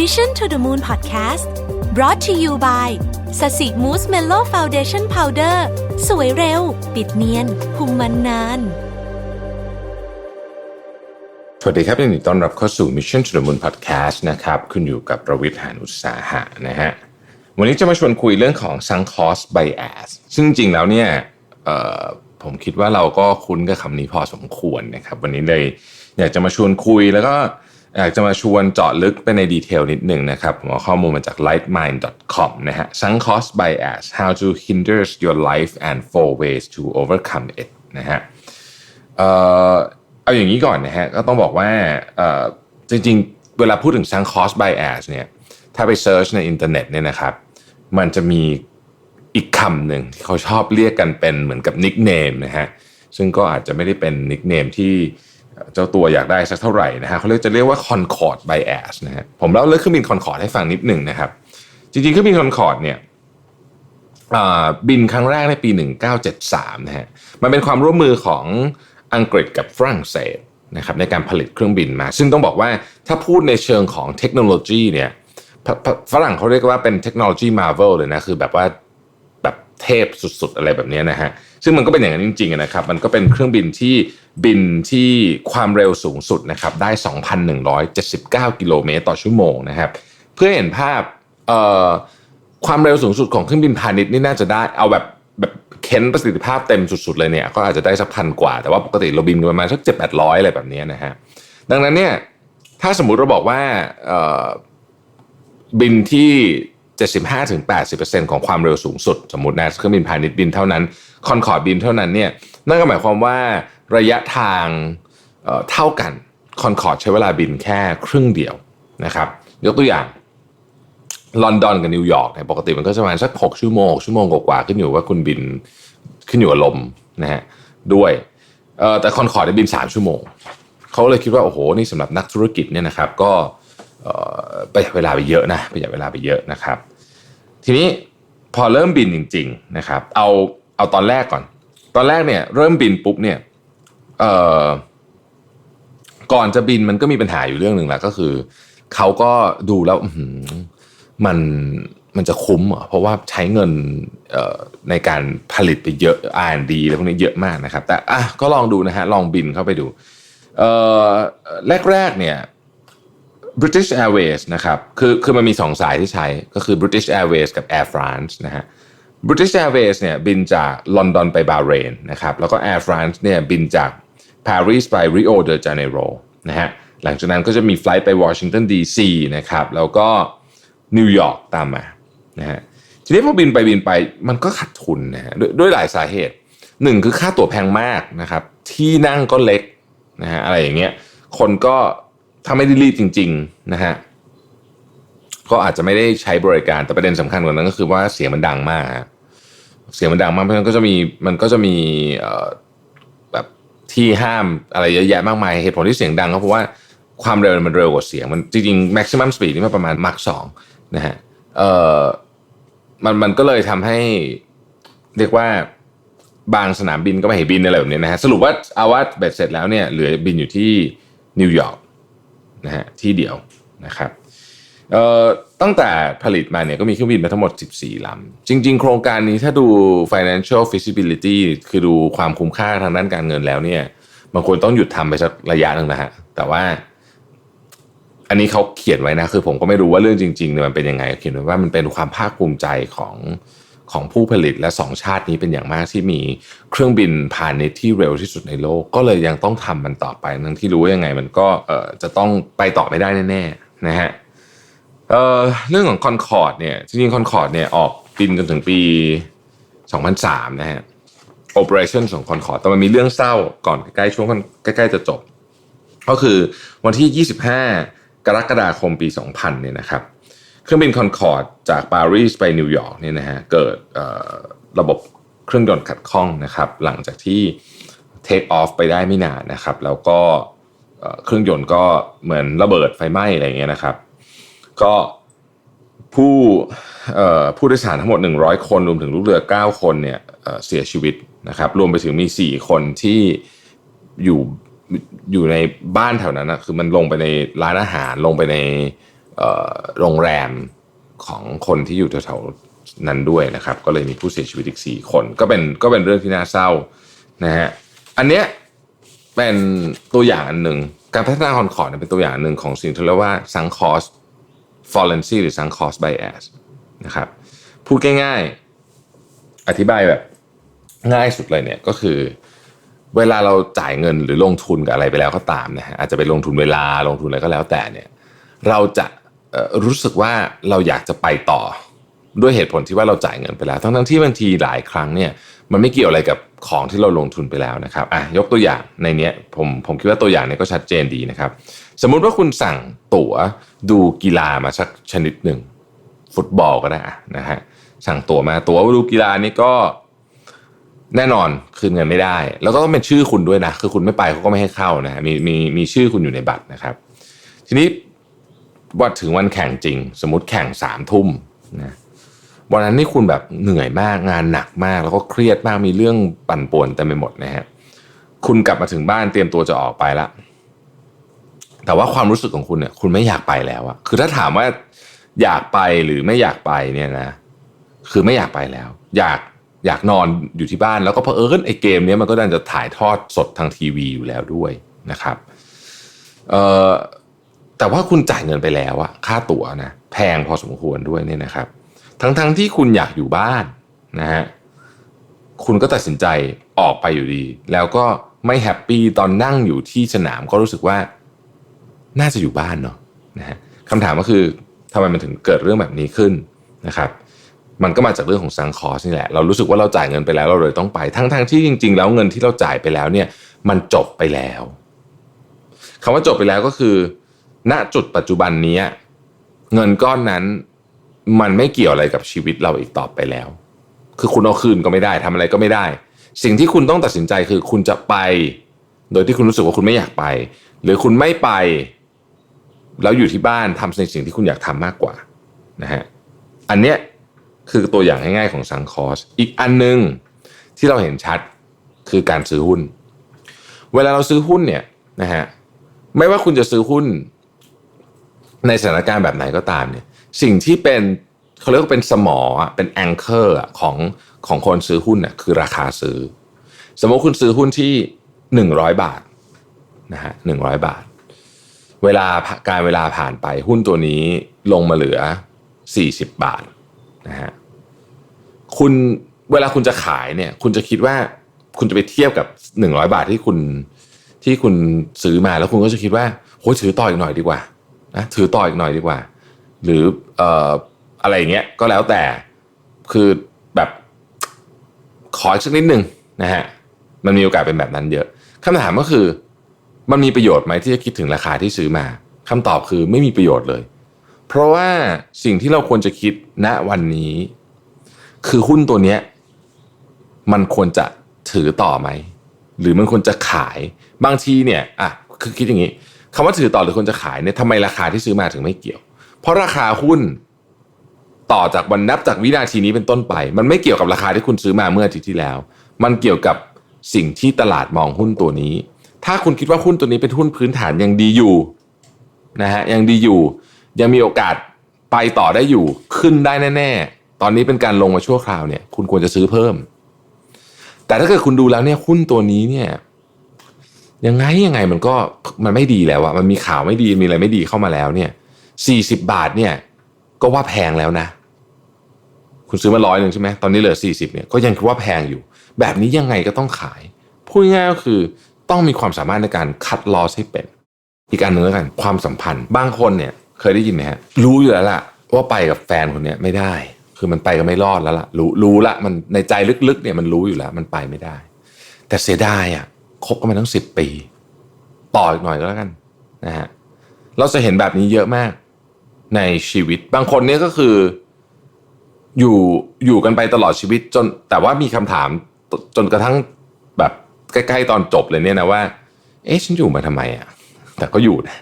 Mission to the Moon Podcast brought to you by สสิมูสเมโล่ฟาวเดชั่นพาวเดอร์สวยเร็ว ปิดเนียนคุมมันนาน สวัสดีครับยินดีต้อนรับเข้าสู่ Mission to the Moon Podcast นะครับคุณอยู่กับประวิทย์หานุตสาหะนะฮะ วันนี้จะมาชวนคุยเรื่องของ sunk cost bias ซึ่งจริงแล้วเนี่ยผมคิดว่าเราก็คุ้นกับคำนี้พอสมควรนะครับ วันนี้เลยอยากจะมาชวนคุยแล้วก็ อยากจะมาชวนเจาะลึกไปในดีเทลนิดหนึ่งนะครับผมเอาข้อมูลมาจาก lightmind.com นะฮะ sunk cost bias how to hinder your life and four ways to overcome it นะฮะเอาอย่างนี้ก่อนนะฮะก็ต้องบอกว่าจริงๆ เวลาพูดถึง sunk cost bias เนี่ยถ้าไปเซิร์ชในอินเทอร์เน็ตเนี่ยนะครับ มันจะมีอีกคำหนึ่งที่เขาชอบเรียกกันเป็นเหมือนกับนิกเนมนะฮะซึ่งก็อาจจะไม่ได้เป็นนิกเนมที่ เจ้าตัวอยากได้สักเท่าไหร่นะฮะเขาเรียกจะเรียกว่า Concord bias นะฮะผมเล่าเรื่องเครื่องบิน Concord ให้ฟังนิดหนึ่งนะครับ จริงๆเครื่องบิน Concord เนี่ยบินครั้งแรกในปี 1973นะฮะมันเป็นความร่วมมือของอังกฤษกับฝรั่งเศสนะครับในการผลิตเครื่องบินมา ซึ่งต้องบอกว่าถ้าพูดในเชิงของเทคโนโลยีเนี่ยฝรั่งเขาเรียกว่าเป็นเทคโนโลยีมาร์เวลเลยนะคือแบบว่า เทพสุดๆ อะไรแบบนี้นะฮะซึ่งมันก็เป็นอย่างนั้นจริงๆนะครับมันก็เป็นเครื่องบินที่บินที่ความเร็วสูงสุดนะครับได้ 2,179 กิโลเมตรต่อชั่วโมงนะครับเพื่อเห็นภาพเอ่อความเร็วสูงสุดของเครื่องบินพาณิชย์นี่น่าจะได้เอาแบบแบบเค้นประสิทธิภาพเต็มสุดๆเลยเนี่ยก็อาจจะได้สักพันกว่า แต่ว่าปกติเราบินประมาณสักเจ็ดแปดร้อยอะไรแบบนี้นะฮะดังนั้นเนี่ยถ้าสมมุติเราบอกว่าเอ่อบินที่ 75-80%ของความเร็วสูงสุด สมมตินะเครื่องบินพาณิชย์บินเท่านั้นคอนคอร์ดบินเท่านั้นเนี่ยนั่นก็หมายความว่าระยะทางเเท่ากันคอนคอร์ดใช้เวลาบินแค่ครึ่งเดียวนะครับ ยกตัวอย่างลอนดอนกับนิวยอร์กเนี่ยปกติมันก็จะประมาณสักหกชั่วโมงชั่วโมงกว่าขึ้นอยู่ว่าคุณบินขึ้นอยู่กับลมนะฮะด้วยแต่คอนคอร์ดบินสามชั่วโมง เขาเลยคิดว่า โอ้โห นี่สำหรับนักธุรกิจเนี่ยนะครับก็ ประหยัดเวลาไปเยอะนะประหยัดเวลาไปเยอะนะครับ ทีนี้พอเริ่มบินจริง ๆนะครับ เอาเอาตอนแรกก่อน ตอนแรกเนี่ยเริ่มบินปุ๊บเนี่ยเอ่อก่อนจะบินมันก็มีปัญหาอยู่เรื่องหนึ่งแหละก็คือเขาก็ดูแล้วมันมันจะคุ้มเหรอเพราะว่าใช้เงินในการผลิตไปเยอะ R&D แล้วพวกนี้เยอะมากนะครับ แต่อะก็ลองดูนะฮะลองบินเข้าไปดูแรกๆเนี่ย British Airways นะครับคือคือมันมีสองสายที่ใช้ก็คือ British Airways กับ Air France นะฮะ British Airways เนี่ยบินจากลอนดอนไปบาเรนนะครับแล้วก็ Air France เนี่ยบินจากปารีสไปริโอเดจาเนโรนะฮะหลังจากนั้นก็จะมีไฟล์ไปวอชิงตันดีซีนะครับแล้วก็นิวยอร์กตามมานะฮะทีนี้พอบินไปบินไปมันก็ขาดทุนนะฮะดด้วยหลายสาเหตุหนึ่งคือค่าตั๋วแพงมากนะครับที่นั่งก็เล็กนะฮะอะไรอย่างเงี้ยคนก็ ถ้าไม่ได้รีบจริง ๆ นะฮะก็อาจจะไม่ได้ใช้บริการแต่ประเด็นสำคัญกว่านั้นก็คือว่าเสียงมันดังมากเสียงมันดังมากเพราะฉะนั้นก็จะมีมันก็จะมีแบบที่ห้ามอะไรเยอะแยะมากมายเหตุผลที่เสียงดังก็เพราะว่าความเร็วมันเร็วกว่าเสียงมันจริงๆ maximum speed นี่มันประมาณมาร์กสองนะฮะเอ่อมันมันก็เลยทำให้เรียกว่าบางสนามบินก็ไม่ให้บินอะไรแบบนี้นะฮะสรุปว่าเอาว่าเบ็ดเสร็จแล้วเนี่ยเหลือบินอยู่ที่นิวยอร์ก นะฮะที่เดียวนะครับตั้งแต่ผลิตมาเนี่ยก็มีเครื่องบินมาทั้งหมด 14 ลำ จริง ๆ โครงการนี้ถ้าดู financial feasibility คือดูความคุ้มค่าทางด้านการเงินแล้วเนี่ยมันควรต้องหยุดทำไปสักระยะหนึ่งนะฮะ แต่ว่า อันนี้เขาเขียนไว้นะ คือผมก็ไม่รู้ว่าเรื่องจริงๆเนี่ยมันเป็นยังไง เขียนไว้ว่ามันเป็นความภาคภูมิใจของ ของผู้ผลิตและสองชาตินี้เป็นอย่างมากที่มีเครื่องบินพาณิชย์ที่เร็วที่สุดในโลก ก็เลยยังต้องทำมันต่อไปทั้งที่รู้ว่ายังไงมันก็จะต้องไปต่อไม่ได้แน่ๆนะฮะเเรื่องของ Concorde เนี่ยจริงๆ Concorde เนี่ยออกบินจนถึงปี 2003 นะฮะ Operation ของ Concorde แต่มันมีเรื่องเศร้าก่อนใกล้ๆช่วงใกล้ๆจะจบ ก็คือวันที่ 25 กรกฎาคมปี 2000 เนี่ยนะครับ เครื่องบิน Concorde จากปารีสไปนิวยอร์กเนี่ยนะฮะเกิดระบบเครื่องยนต์ขัดข้องนะครับ หลังจากที่ take off ไปได้ไม่นานนะครับ แล้วก็เครื่องยนต์ก็เหมือนระเบิดไฟไหม้อะไรเงี้ยนะครับ ก็ผู้ผู้โดยสารทั้งหมด 100 คนรวมถึงลูกเรือ 9 คนเนี่ยเเสียชีวิตนะครับ รวมไปถึงมี 4 คนที่อยู่อยู่ในบ้านแถวนั้นนะคือมันลงไปในร้านอาหารลงไปใน โรงแรมของคนที่อยู่แถวๆนั้นด้วยนะครับ ก็เลยมีผู้เสียชีวิตอีก4คนก็เป็นก็เป็นเรื่องที่น่าเศร้านะฮะอันเนี้ยเป็นตัวอย่างอันหนึ่งการพัฒนาคอนคอร์ดเป็นตัวอย่างหนึ่งของสิ่งที่เรียกว่า sunk cost fallacy หรือ sunk cost bias นะครับพูดง่ายๆ อธิบายแบบง่ายสุดเลยเนี่ยก็คือ เวลาเราจ่ายเงินหรือลงทุนกับอะไรไปแล้วก็ตามนะฮะอาจจะไปลงทุนเวลาลงทุนอะไรก็แล้วแต่เนี่ยเราจะ รู้สึกว่าเราอยากจะไปต่อ ด้วยเหตุผลที่ว่าเราจ่ายเงินไปแล้ว ทั้งทั้งที่บางทีหลายครั้งเนี่ยมันไม่เกี่ยวอะไรกับของที่เราลงทุนไปแล้วนะครับอะยกตัวอย่างในเนี้ยผมผมคิดว่าตัวอย่างเนี้ยก็ชัดเจนดีนะครับ สมมุติว่าคุณสั่งตั๋วดูกีฬามาสักชนิดหนึ่งฟุตบอลก็ได้นะฮะสั่งตั๋วมาตั๋วดูกีฬานี่ก็แน่นอนคืนเงินไม่ได้ แล้วก็ต้องเป็นชื่อคุณด้วยนะ คือคุณไม่ไปเขาก็ไม่ให้เข้านะฮะมีมีมีชื่อคุณอยู่ในบัตรนะครับ ทีนี้ ว่าถึงวันแข่งจริง สมมติแข่งสามทุ่มนะวันนั้นนี่คุณแบบเหนื่อยมากงานหนักมาก แล้วก็เครียดมากมีเรื่องปั่นป่วนเต็มไปหมดนะฮะคุณกลับมาถึงบ้านเตรียมตัวจะออกไปละแต่ว่าความรู้สึกของคุณเนี่ย คุณไม่อยากไปแล้วอะคือถ้าถามว่าอยากไปหรือไม่อยากไปเนี่ยนะ คือไม่อยากไปแล้ว อยากอยากนอนอยู่ที่บ้านแล้วก็เพอเอิญไอ้เกมเนี้ยมันก็ดันจะถ่ายทอดสดทางทีวีอยู่แล้วด้วยนะครับ เอ่อ แต่ว่าคุณจ่ายเงินไปแล้วอะค่าตั๋วนะแพงพอสมควรด้วยเนี่ยนะครับ ทั้งๆทที่คุณอยากอยู่บ้านนะฮะคุณก็ตัดสินใจออกไปอยู่ดี แล้วก็ไม่แฮปปี้ตอนนั่งอยู่ที่สนามก็รู้สึกว่า น่าจะอยู่บ้านเนาะนะฮะคำถามก็คือทำไมมันถึงเกิดเรื่องแบบนี้ขึ้นนะครับ มันก็มาจากเรื่องของซังคอสนี่แหละ เรารู้สึกว่าเราจ่ายเงินไปแล้วเราเลยต้องไป ทั้งๆที่จริง ๆ แล้วเงินที่เราจ่ายไปแล้วเนี่ย มันจบไปแล้วคำว่าจบไปแล้วก็คือ ณจุดปัจจุบันนี้เงินก้อนนั้นมันไม่เกี่ยวอะไรกับชีวิตเราอีกต่อไปแล้ว คือคุณเอาคืนก็ไม่ได้ทำอะไรก็ไม่ได้ สิ่งที่คุณต้องตัดสินใจคือคุณจะไป โดยที่คุณรู้สึกว่าคุณไม่อยากไป หรือคุณไม่ไป แล้วอยู่ที่บ้านทำในสิ่งที่คุณอยากทำมากกว่านะฮะอันเนี้ยคือตัวอย่างง่ายๆของซังคอสอีกอันหนึ่งที่เราเห็นชัดคือการซื้อหุ้น เวลาเราซื้อหุ้นเนี่ยนะฮะไม่ว่าคุณจะซื้อหุ้น ในสถานการณ์แบบไหนก็ตามเนี่ยสิ่งที่เป็นเขาเรียกว่าเป็นสมอเป็นแองเกอร์ของของคนซื้อหุ้นน่ะคือราคาซื้อ สมมติคุณซื้อหุ้นที่หนึ่งร้อยบาทนะฮะหนึ่งร้อยบาท เวลาการเวลาผ่านไปหุ้นตัวนี้ลงมาเหลือสี่สิบบาทนะฮะคุณเวลาคุณจะขายเนี่ย คุณจะคิดว่าคุณจะไปเทียบกับหนึ่งร้อยบาทที่คุณที่คุณซื้อมาแล้วคุณก็จะคิดว่าโหถือต่ออีกหน่อยดีกว่า นะถือต่ออีกหน่อยดีกว่า หรือเอ่ออะไรอย่างเงี้ยก็แล้วแต่คือแบบขออีกสักนิดหนึ่งนะฮะมันมีโอกาสเป็นแบบนั้นเยอะคำถามก็คือมันมีประโยชน์ไหมที่จะคิดถึงราคาที่ซื้อมาคำตอบคือไม่มีประโยชน์เลย เพราะว่าสิ่งที่เราควรจะคิดณวันนี้ คือหุ้นตัวเนี้ยมันควรจะถือต่อไหม หรือมันควรจะขายบางทีเนี่ยอะคือคิดอย่างนี้ คำว่าถือต่อหรือควรจะขายเนี่ยทำไมราคาที่ซื้อมาถึงไม่เกี่ยว เพราะราคาหุ้นต่อจากวันนับจากวินาทีนี้เป็นต้นไป มันไม่เกี่ยวกับราคาที่คุณซื้อมาเมื่ออาทิตย์ที่แล้ว มันเกี่ยวกับสิ่งที่ตลาดมองหุ้นตัวนี้ ถ้าคุณคิดว่าหุ้นตัวนี้เป็นหุ้นพื้นฐานยังดีอยู่นะฮะยังดีอยู่ ยังมีโอกาสไปต่อได้อยู่ขึ้นได้แน่ ๆ ตอนนี้เป็นการลงมาชั่วคราวเนี่ย คุณควรจะซื้อเพิ่ม แต่ถ้าเกิดคุณดูแล้วเนี่ยหุ้นตัวนี้เนี่ย ยังไงยังไงมันก็มันไม่ดีแล้วอะมันมีข่าวไม่ดีมีอะไรไม่ดีเข้ามาแล้วเนี่ยสี่สิบบาทเนี่ย ก็ว่าแพงแล้วนะ คุณซื้อมาร้อยหนึ่งใช่ไหมตอนนี้เหลือสี่สิบเนี่ยก็ยังคิดว่าแพงอยู่ แบบนี้ยังไงก็ต้องขายพูดง่ายก็คือต้องมีความสามารถในการคัดลอสให้เป็น อีกอันหนึ่งแล้วกันความสัมพันธ์ บางคนเนี่ยเคยได้ยินไหมฮะรู้อยู่แล้วล่ะ ว่าไปกับแฟนคนเนี้ยไม่ได้ คือมันไปก็ไม่รอดแล้วล่ะ รู้รู้ละมันในใจลึกๆเนี่ยมันรู้อยู่แล้ว มันไปไม่ได้ แต่เสียดายอะ คบกันมาตั้งสิบปี ต่ออีกหน่อยก็แล้วกันนะฮะเราจะเห็นแบบนี้เยอะมากในชีวิต บางคนเนี่ยก็คืออยู่อยู่กันไปตลอดชีวิตจนแต่ว่ามีคำถามจนกระทั่งแบบใกล้ๆตอนจบเลยเนี่ยนะว่า เอ๊ะฉันอยู่มาทำไมอะแต่ก็อยู่นะ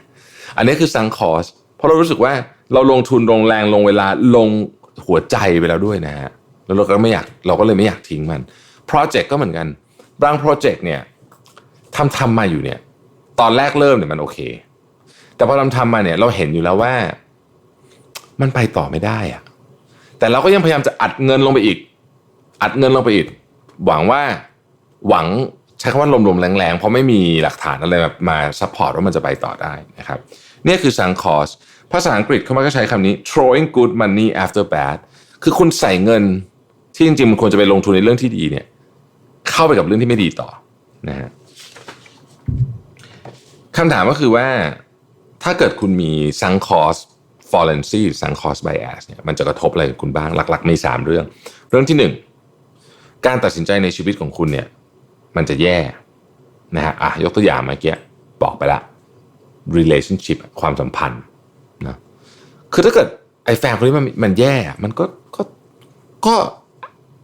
อันนี้คือซังคอสเพราะเรารู้สึกว่าเราลงทุนลงแรงลงเวลาลงหัวใจไปแล้วด้วยนะฮะแล้วเราก็ไม่อยากเราก็เลยไม่อยากทิ้งมันโปรเจกต์ก็เหมือนกัน บางโปรเจกต์เนี่ย ทำทำมาอยู่เนี่ย ตอนแรกเริ่มเนี่ยมันโอเค แต่พอทำทำมาเนี่ย เราเห็นอยู่แล้วว่า มันไปต่อไม่ได้อะแต่เราก็ยังพยายามจะอัดเงินลงไปอีก อัดเงินลงไปอีก หวังว่าหวังใช้คำว่าลมๆแรงๆ เพราะไม่มีหลักฐานอะไรแบบมาซัพพอร์ตว่ามันจะไปต่อได้นะครับเนี่ยคือ sunk cost ภาษาอังกฤษเขามักจะใช้คำนี้ throwing good money after bad คือคุณใส่เงินที่จริงๆมันควรจะไปลงทุนในเรื่องที่ดีเนี่ย เข้าไปกับเรื่องที่ไม่ดีต่อนะฮะ คำถามก็คือว่าถ้าเกิดคุณมี sunk cost fallacy sunk cost bias เนี่ยมันจะกระทบอะไรกับคุณบ้างหลักๆมี3เรื่อง เรื่องที่ 1 การตัดสินใจในชีวิตของคุณเนี่ยมันจะแย่นะฮะอะยกตัวอย่างเมื่อกี้บอกไปละ relationship ความสัมพันธ์นะคือถ้าเกิดไอ้แฟนคนนี้มันมันแย่ มันก็ก็ก็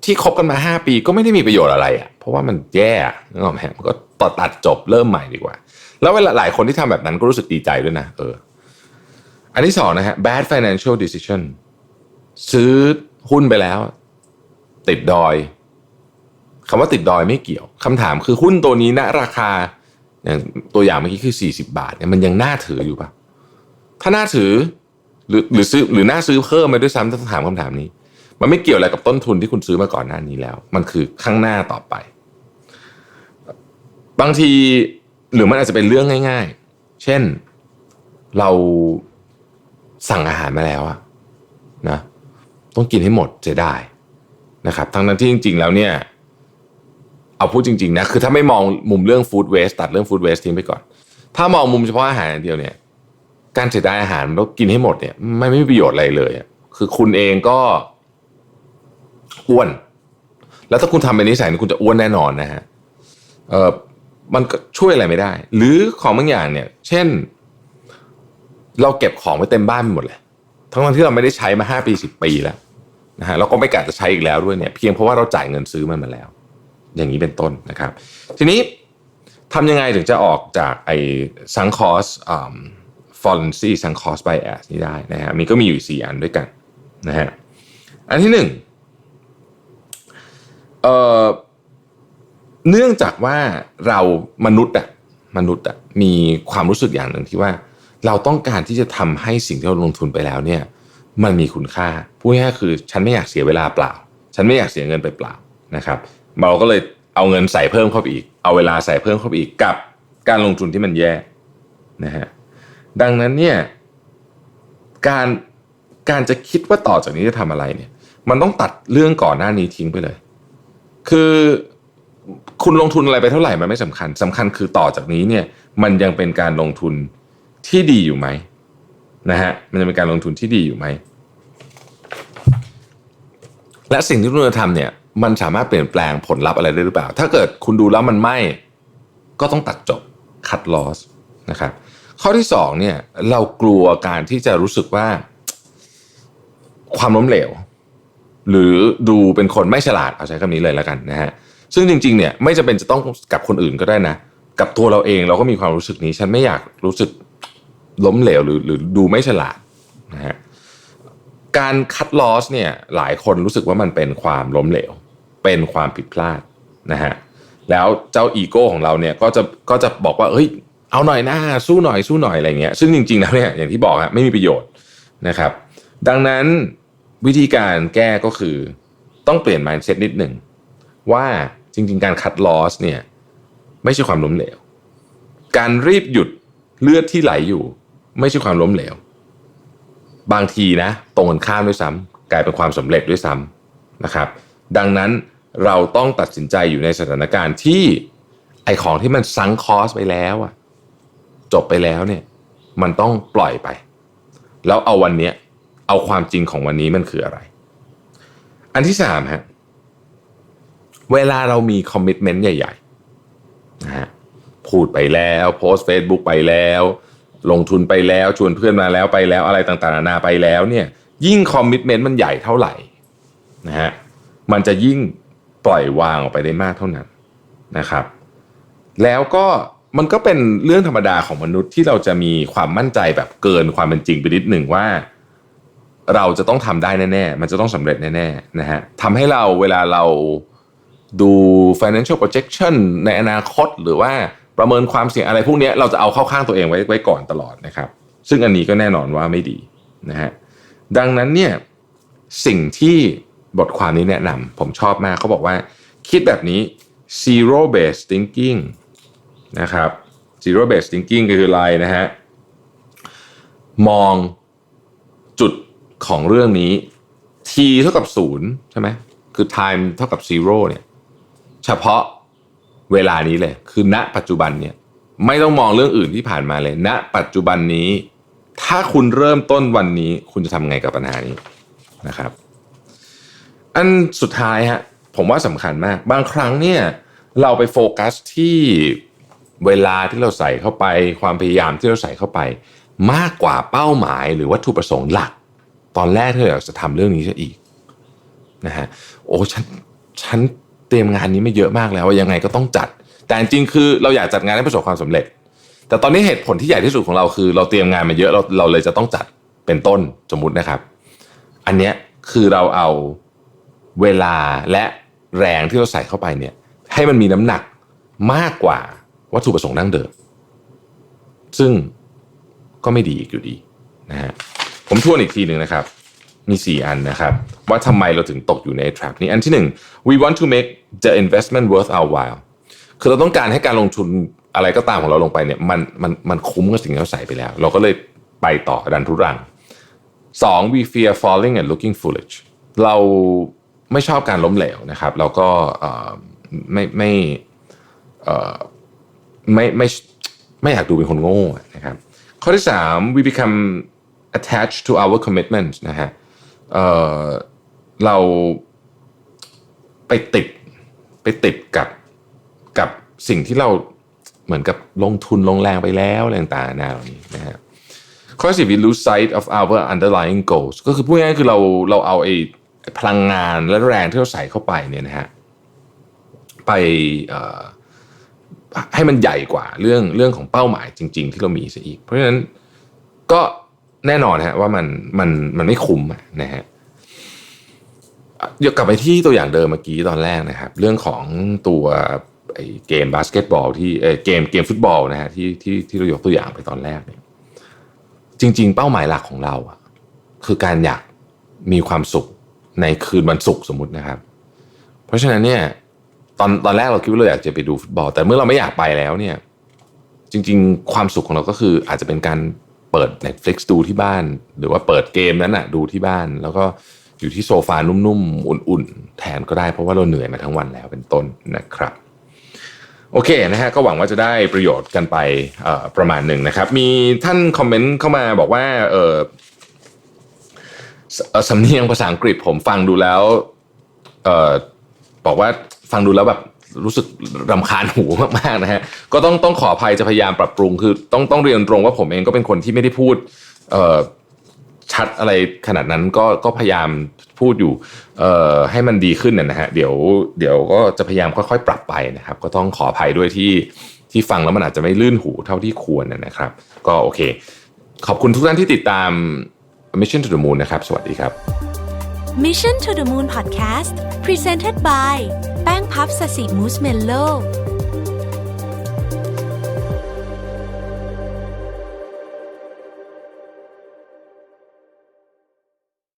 ที่คบกันมาห้าปีก็ไม่ได้มีประโยชน์อะไรอะ่ะเพราะว่ามันแย่นึกออกไหมมันก็ตัดตัดจบเริ่มใหม่ดีกว่า แล้วเวลาหลายคนที่ทำแบบนั้นก็รู้สึกดีใจด้วยนะเออ อันที่สองนะฮะ bad financial decision ซื้อหุ้นไปแล้ว ติดดอยคำว่าติดดอยไม่เกี่ยวคำถามคือหุ้นตัวนี้ณราคาอย่างตัวอย่างเมื่อกี้คือ 40 บาทเนี่ยมันยังน่าถืออยู่ปะถ้าน่าถือหรือหรือซื้อหรือน่าซื้อเพิ่มไปด้วยซ้ำถ้าถามคำถามนี้ มันไม่เกี่ยวอะไรกับต้นทุนที่คุณซื้อมาก่อนหน้านี้แล้ว มันคือข้างหน้าต่อไป บางที หรือมันอาจจะเป็นเรื่องง่าย ๆ เช่นเราสั่งอาหารมาแล้วอะนะต้องกินให้หมดจะได้นะครับทั้งนั้นที่จริง ๆ แล้วเนี่ย เอาพูดจริง ๆ นะ คือถ้าไม่มองมุมเรื่องฟู้ดเวสตัดเรื่องฟู้ดเวสทิ้งไปก่อน ถ้ามองมุมเฉพาะอาหารอย่างเดียวเนี่ย การเสียดายอาหารแล้วกินให้หมดเนี่ยไม่ไม่มีประโยชน์อะไรเลยคือคุณเองก็อ้วน แล้วถ้าคุณทำเป็นนิสัยคุณจะอ้วนแน่นอนนะฮะเออ มันก็ช่วยอะไรไม่ได้ หรือของบางอย่างเนี่ย เช่น เราเก็บของไว้เต็มบ้านไปหมดเลย ทั้งที่เราไม่ได้ใช้มาห้าปีสิบปีแล้วนะฮะเราก็ไม่กะจะใช้อีกแล้วด้วยเนี่ย เพียงเพราะว่าเราจ่ายเงินซื้อมันมาแล้ว อย่างนี้เป็นต้นนะครับ ทีนี้ทำยังไงถึงจะออกจากไอ้ซังคอสฟอลเลนซีซังคอสไบแอสนี้ได้นะฮะมีก็มีอยู่สี่อันด้วยกันนะฮะอันที่หนึ่งเอ่อ เนื่องจากว่าเรามนุษย์อะมนุษย์อะมีความรู้สึกอย่างหนึ่งที่ว่า เราต้องการที่จะทำให้สิ่งที่เราลงทุนไปแล้วเนี่ย มันมีคุณค่าพูดง่ายๆคือ ฉันไม่อยากเสียเวลาเปล่า ฉันไม่อยากเสียเงินไปเปล่านะครับเราก็เลยเอาเงินใส่เพิ่มเข้าไปอีก เอาเวลาใส่เพิ่มเข้าไปอีกกับการลงทุนที่มันแย่นะฮะดังนั้นเนี่ยการการจะคิดว่าต่อจากนี้จะทำอะไรเนี่ย มันต้องตัดเรื่องก่อนหน้านี้ทิ้งไปเลย คือ คุณลงทุนอะไรไปเท่าไหร่มันไม่สำคัญสำคัญคือต่อจากนี้เนี่ย มันยังเป็นการลงทุนที่ดีอยู่ไหมนะฮะมันจะเป็นการลงทุนที่ดีอยู่ไหมและสิ่งที่คุณจะทำเนี่ย มันสามารถเปลี่ยนแปลงผลลัพธ์อะไรได้หรือเปล่า ถ้าเกิดคุณดูแล้วมันไม่ก็ต้องตัดจบคัดลอสนะครับข้อที่สองเนี่ยเรากลัวการที่จะรู้สึกว่า ความล้มเหลว หรือดูเป็นคนไม่ฉลาดเอาใช้คำนี้เลยแล้วกันนะฮะ ซึ่งจริงๆเนี่ยไม่จะเป็นจะต้องกับคนอื่นก็ได้นะ กับตัวเราเองเราก็มีความรู้สึกนี้ ฉันไม่อยากรู้สึกล้มเหลวหรือหรือดูไม่ฉลาดนะฮะการคัดลอสเนี่ยหลายคนรู้สึกว่ามันเป็นความล้มเหลว เป็นความผิดพลาดนะฮะแล้วเจ้าอีโก้ของเราเนี่ยก็จะก็จะบอกว่าเฮ้ยเอาหน่อยนะสู้หน่อยสู้หน่อยอะไรเงี้ยซึ่งจริงๆแล้วเนี่ยอย่างที่บอกฮะไม่มีประโยชน์นะครับ ดังนั้นวิธีการแก้ก็คือต้องเปลี่ยน mindset นิดหนึ่ง ว่าจริง ๆ การคัดลอสเนี่ยไม่ใช่ความล้มเหลว การรีบหยุดเลือดที่ไหลอยู่ ไม่ใช่ความล้มเหลว บางทีนะตรงกันข้ามด้วยซ้ำกลายเป็นความสำเร็จด้วยซ้ำนะครับ ดังนั้นเราต้องตัดสินใจอยู่ในสถานการณ์ที่ไอของที่มันซังคอสไปแล้วอะจบไปแล้วเนี่ยมันต้องปล่อยไป แล้วเอาวันเนี้ยเอาความจริงของวันนี้มันคืออะไร อันที่สามฮะ เวลาเรามีคอมมิชเมนต์ใหญ่ๆนะฮะพูดไปแล้ว โพสต์เฟซบุ๊กไปแล้ว ลงทุนไปแล้วชวนเพื่อนมาแล้วไปแล้วอะไรต่างๆนานาไปแล้วเนี่ยยิ่งคอมมิชเมนต์มันใหญ่เท่าไหร่นะฮะมันจะยิ่งปล่อยวางออกไปได้มากเท่านั้นนะครับ แล้วก็มันก็เป็นเรื่องธรรมดาของมนุษย์ที่เราจะมีความมั่นใจแบบเกินความเป็นจริงไปนิดหนึ่งว่า เราจะต้องทำได้แน่ๆ มันจะต้องสำเร็จแน่ๆนะฮะทำให้เราเวลาเรา ดู financial projection ในอนาคต หรือว่าประเมินความเสี่ยงอะไรพวกนี้เราจะเอาเข้าข้างตัวเองไว้ไว้ก่อนตลอดนะครับ ซึ่งอันนี้ก็แน่นอนว่าไม่ดีนะฮะดังนั้นเนี่ยสิ่งที่บทความนี้แนะนำผมชอบมากเขาบอกว่า คิดแบบนี้ zero based thinking นะครับ zero based thinking ก็คืออะไรนะฮะมองจุดของเรื่องนี้ t เท่ากับศูนย์ใช่ไหมคือ time เท่ากับ zero เนี่ย เฉพาะเวลานี้เลย คือณปัจจุบันเนี่ยไม่ต้องมองเรื่องอื่นที่ผ่านมาเลยณปัจจุบันนี้ ถ้าคุณเริ่มต้นวันนี้ คุณจะทำไงกับปัญหานี้นะครับ อันสุดท้ายฮะผมว่าสำคัญมาก บางครั้งเนี่ย เราไปโฟกัสที่เวลาที่เราใส่เข้าไป ความพยายามที่เราใส่เข้าไป มากกว่าเป้าหมายหรือวัตถุประสงค์หลัก ตอนแรกที่เราจะทำเรื่องนี้ซะอีกนะฮะโอ้ฉันฉัน เตรียมงานนี้มาเยอะมากแล้วว่ายังไงก็ต้องจัด แต่จริงคือเราอยากจัดงานให้ประสบความสำเร็จ แต่ตอนนี้เหตุผลที่ใหญ่ที่สุดของเราคือ เราเตรียมงานมาเยอะเราเราเลยจะต้องจัดเป็นต้นสมมุตินะครับ อันเนี้ยคือเราเอาเวลาและแรงที่เราใส่เข้าไปเนี่ย ให้มันมีน้ำหนักมากกว่าวัตถุประสงค์ดั้งเดิม ซึ่งก็ไม่ดีอีกอยู่ดีนะฮะผมทวนอีกทีหนึ่งนะครับ มี 4 อันนะครับ ว่าทำไมเราถึงตกอยู่ใน trap นี้อันที่ 1 we want to make the investment worth our while คือเราต้องการให้การลงทุนอะไรก็ตามของเราลงไปเนี่ยมันมันมันคุ้มกับสิ่งที่เราใส่ไปแล้ว เราก็เลยไปต่อดันทุรังสอง we fear falling and looking foolish เราไม่ชอบการล้มเหลวนะครับแล้วก็เอ่ไม่ไม่ไม่ไม่ไม่อยากดูเป็นคนโง่นะครับ ข้อที่สาม we become attached to our commitment นะฮะ เเราไปติดไปติดกับกับสิ่งที่เราเหมือนกับลงทุนลงแรงไปแล้วอะไรต่างๆนานาเหล่านี้นะฮะข้อที่ we lose sight of our underlying goals ก็คือพูดง่ายๆคือเราเราเอาไอ้พลังงานและแรงที่เราใส่เข้าไปเนี่ยนะฮะไปให้มันใหญ่กว่าเรื่องเรื่องของเป้าหมายจริง ๆ ที่เรามีซะอีก เพราะฉะนั้นก็ แน่นอนฮะว่ามันมันมันไม่คุ้มนะฮะเดี๋ยวกลับไปที่ตัวอย่างเดิมเมื่อกี้ตอนแรกนะครับ เรื่องของตัวเกมบาสเกตบอลที่เออเกมเกมฟุตบอลนะฮะที่ที่ที่เรายกตัวอย่างไปตอนแรกเนี่ยจริง ๆ เป้าหมายหลักของเราอะคือการอยากมีความสุขในคืนวันศุกร์สมมตินะครับ เพราะฉะนั้นเนี่ยตอนตอนแรกเราคิดว่าเราอยากจะไปดูฟุตบอล แต่เมื่อเราไม่อยากไปแล้วเนี่ย จริง ๆ ความสุขของเราก็คืออาจจะเป็นการ เปิด Netflix ดูที่บ้าน หรือว่าเปิดเกมนั้นอะดูที่บ้าน แล้วก็อยู่ที่โซฟานุ่มๆ อุ่นๆ แทนก็ได้เพราะว่าเราเหนื่อยมาทั้งวันแล้วเป็นต้นนะครับ โอเคนะฮะก็หวังว่าจะได้ประโยชน์กันไปประมาณหนึ่งนะครับ มีท่านคอมเมนต์เข้ามาบอกว่าเออสำเนียงภาษาอังกฤษผมฟังดูแล้วเออบอกว่าฟังดูแล้วแบบ รู้สึกรำคาญหูมากๆนะฮะก็ต้องต้องขออภัยจะพยายามปรับปรุง คือต้องต้องเรียนตรงว่าผมเองก็เป็นคนที่ไม่ได้พูดชัดอะไรขนาดนั้นก็ก็พยายามพูดอยู่ให้มันดีขึ้นนะฮะเดี๋ยวเดี๋ยวก็จะพยายามค่อยๆปรับไปนะครับ ก็ต้องขออภัยด้วยที่ที่ฟังแล้วมันอาจจะไม่ลื่นหูเท่าที่ควรนะครับ ก็โอเค ขอบคุณทุกท่านที่ติดตาม Mission to the Moon นะครับ สวัสดีครับ Mission to the Moon Podcast Presented by แป้งพับสสิมูสเมลโล